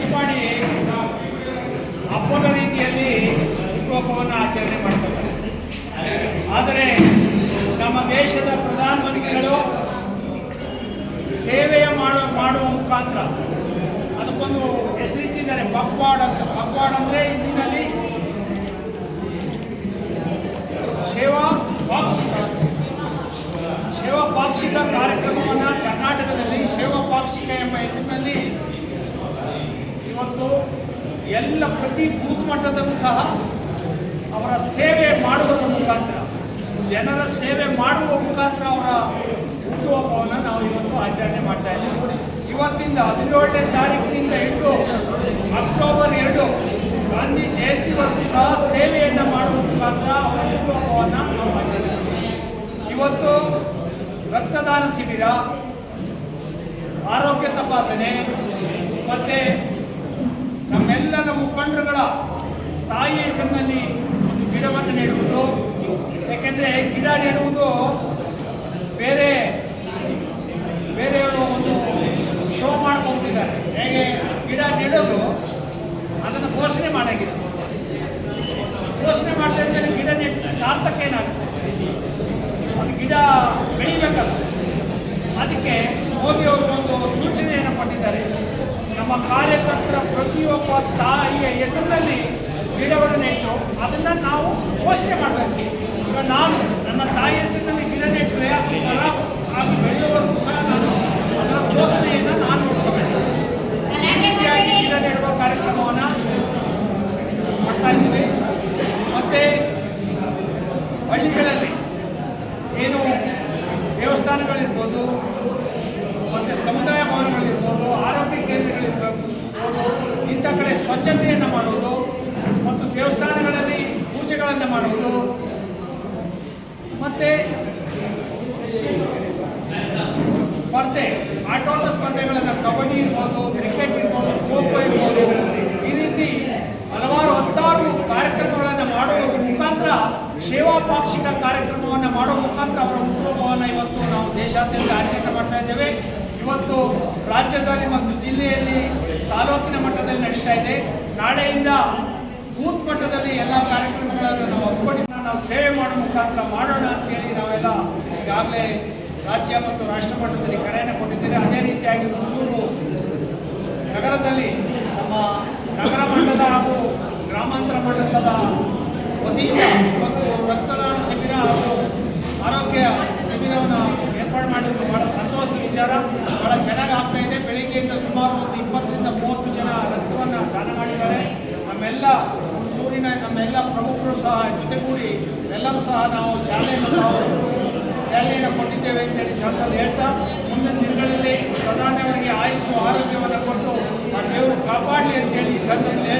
ಖರ್ಚು ಮಾಡಿ ಹಬ್ಬದ ರೀತಿಯಲ್ಲಿ ವಿಕೋಪವನ್ನು ಆಚರಣೆ ಮಾಡ್ತಾರೆ. ಆದರೆ ನಮ್ಮ ದೇಶದ ಪ್ರಧಾನಮಂತ್ರಿಗಳು ಸೇವೆಯ ಮಾಡುವ ಮಾಡುವ ಮುಖಾಂತರ ಅದಕ್ಕೊಂದು ಹೆಸರಿಟ್ಟಿದ್ದಾರೆ, ಪಕ್ವಾಡ್ ಅಂತ. ಪಕ್ವಾಡ್ ಅಂದರೆ ಹಿಂದಿನಲ್ಲಿ ಸೇವಾ ಪಾಕ್ಷಿಕ. ಸೇವಾ ಪಾಕ್ಷಿಕ ಕಾರ್ಯಕ್ರಮವನ್ನು ಕರ್ನಾಟಕದಲ್ಲಿ ಸೇವಾ ಪಾಕ್ಷಿಕ ಎಂಬ ಹೆಸರಿನಲ್ಲಿ ಇವತ್ತು ಎಲ್ಲ ಪ್ರತಿ ಬೂತ್ ಮಟ್ಟದಲ್ಲೂ ಸಹ ಅವರ ಸೇವೆ ಮಾಡುವುದರ ಮುಖಾಂತರ, ಜನರ ಸೇವೆ ಮಾಡುವ ಮುಖಾಂತರ ಅವರ ಹುಟ್ಟುಹಬ್ಬವನ್ನು ನಾವು ಇವತ್ತು ಆಚರಣೆ ಮಾಡ್ತಾ ಇದ್ದೀವಿ. ಇವತ್ತಿಂದ ಹದಿನೇಳನೇ ತಾರೀಕಿನಿಂದ ಇಟ್ಟು ಅಕ್ಟೋಬರ್ ಎರಡು, ಗಾಂಧಿ ಜಯಂತಿವರೆಗೂ ಸಹ ಸೇವೆಯನ್ನು ಮಾಡುವ ಮುಖಾಂತರ ಅವರ ಹುಟ್ಟುಹಬ್ಬವನ್ನು ನಾವು ಆಚರಣೆ ಇವತ್ತು ರಕ್ತದಾನ ಶಿಬಿರ, ಆರೋಗ್ಯ ತಪಾಸಣೆ, ಮತ್ತು ನಮ್ಮೆಲ್ಲರ ಮುಖಂಡರುಗಳ ತಾಯಿ ಹೆಸರಿನಲ್ಲಿ ಒಂದು ಗಿಡವನ್ನು ನೆಡುವುದು. ಯಾಕೆಂದರೆ ಗಿಡ ನೆಡುವುದು ಬೇರೆ, ಬೇರೆಯವರು ಒಂದು ಶೋ ಮಾಡ್ಕೊಂಡಿದ್ದಾರೆ ಹೇಗೆ? ಗಿಡ ನೆಡೋದು ಅದನ್ನು ಘೋಷಣೆ ಮಾಡಾಗಿದೆ. ಘೋಷಣೆ ಮಾಡ್ತಾ ಮೇಲೆ ಗಿಡ ನೆಟ್ಟು ಸಾರ್ಥಕ ಏನಾಗುತ್ತೆ? ಒಂದು ಗಿಡ ಬೆಳಿಬೇಕಲ್ಲ. ಅದಕ್ಕೆ ಹೋಗಿ ಅವರು ಒಂದು ಸೂಚನೆಯನ್ನು ಕೊಟ್ಟಿದ್ದಾರೆ. ನಮ್ಮ ಕಾರ್ಯಕರ್ತರ ಪ್ರತಿಯೊಬ್ಬ ತಾಯಿಯ ಹೆಸರಿನಲ್ಲಿ ಗಿಡವನ್ನು ನೆಟ್ಟು ಅದನ್ನು ನಾವು ಘೋಷಣೆ ಮಾಡಬೇಕು. ಈಗ ನಾನು ನನ್ನ ತಾಯಿ ಹೆಸರಿನಲ್ಲಿ ಗಿಡ ನೆಟ್ಟರೆ ಅದು ಆಗಿ ಬೆಳೆಯುವವರೆಗೂ ಸಹ ನಾನು ಅದರ ಘೋಷಣೆಯನ್ನು ನಾನು ನೋಡ್ಕೋಬೇಕು. ಈ ರೀತಿಯಾಗಿ ಗಿಡ ನೆಡುವ ಕಾರ್ಯಕ್ರಮವನ್ನು ಮಾಡ್ತಾ ಇದ್ದೀವಿ. ಮತ್ತು ಹಳ್ಳಿಗಳಲ್ಲಿ ಏನು ದೇವಸ್ಥಾನಗಳಿರ್ಬೋದು ಮತ್ತು ಸಮುದಾಯ ಭವನಗಳಿರ್ಬೋದು ಆರೋಗ್ಯ ಕೇಂದ್ರಗಳಿರ್ಬೋದು ಇಂಥ ಕಡೆ ಸ್ವಚ್ಛತೆಯನ್ನು ಮಾಡುವುದು ಮತ್ತು ದೇವಸ್ಥಾನಗಳಲ್ಲಿ ಪೂಜೆಗಳನ್ನು ಮಾಡುವುದು. ಮತ್ತು ಸ್ಪರ್ಧೆ ಆಟೋಟ ಸ್ಪರ್ಧೆಗಳನ್ನು ಕಬಡ್ಡಿ ಇರ್ಬೋದು, ಕ್ರಿಕೆಟ್ ಇರ್ಬೋದು, ಖೋ ಖೋ ಇರ್ಬೋದು. ಈ ರೀತಿ ಹಲವಾರು ಹತ್ತಾರು ಕಾರ್ಯಕ್ರಮಗಳನ್ನು ಮಾಡುವ ಮುಖಾಂತರ, ಸೇವಾ ಪಾಕ್ಷಿಕ ಕಾರ್ಯಕ್ರಮವನ್ನು ಮಾಡುವ ಮುಖಾಂತರ ಅವರ ಹುಟ್ಟುಹಬ್ಬವನ್ನು ಇವತ್ತು ನಾವು ದೇಶಾದ್ಯಂತ ಆಚರಣೆ ಮಾಡ್ತಾ ಇದ್ದೇವೆ. ಇವತ್ತು ರಾಜ್ಯದಲ್ಲಿ ಮತ್ತು ಜಿಲ್ಲೆಯಲ್ಲಿ ತಾಲೂಕಿನ ಮಟ್ಟದಲ್ಲಿ ನಡೀತಾ ಇದೆ. ನಾಳೆಯಿಂದ ಬೂತ್ ಮಟ್ಟದಲ್ಲಿ ಎಲ್ಲ ಕಾರ್ಯಕ್ರಮಗಳನ್ನು ನಾವು ಹಮ್ಮಿಕೊಂಡಿದ್ದು ನಾವು ಸೇವೆ ಮಾಡೋ ಮುಖಾಂತರ ಮಾಡೋಣ ಅಂತೇಳಿ ನಾವೆಲ್ಲ ಈಗಾಗಲೇ ರಾಜ್ಯ ಮತ್ತು ರಾಷ್ಟ್ರ ಮಟ್ಟದಲ್ಲಿ ಕರೆಯನ್ನು ಕೊಟ್ಟಿದ್ದೇವೆ. ಅದೇ ರೀತಿಯಾಗಿ ಹೊಸೂರು ನಗರದಲ್ಲಿ ನಮ್ಮ ನಗರ ಮಟ್ಟದ ಹಾಗೂ ಗ್ರಾಮಾಂತರ ಮಟ್ಟದ ವತಿಯಿಂದ ಇವತ್ತು ಆಗ್ತಾ ಇದೆ ಬೆಳಿಗ್ಗೆಯಿಂದ ಸುಮಾರು ಒಂದು ಇಪ್ಪತ್ತರಿಂದ ಮೂವತ್ತು ಜನ ರಕ್ತವನ್ನು ದಾನ ಮಾಡಿದ್ದಾರೆ. ನಮ್ಮೆಲ್ಲ ಸೂರಿನ ನಮ್ಮೆಲ್ಲ ಪ್ರಮುಖರು ಸಹ ಜೊತೆಗೂಡಿ ಎಲ್ಲರೂ ಸಹ ನಾವು ಶಾಲೆಯನ್ನು ನಾವು ಶಾಲೆಯನ್ನು ಕೊಟ್ಟಿದ್ದೇವೆ ಅಂತೇಳಿ ಸಂತಲ್ಲಿ ಹೇಳ್ತಾ, ಮುಂದಿನ ದಿನಗಳಲ್ಲಿ ಪ್ರಧಾನಿಯವರಿಗೆ ಆಯುಸ್ಸು, ಆರೋಗ್ಯವನ್ನು ಕೊಟ್ಟು ಆ ದೇವರು ಕಾಪಾಡಲಿ ಅಂತೇಳಿ ಹೇಳ್ತಾ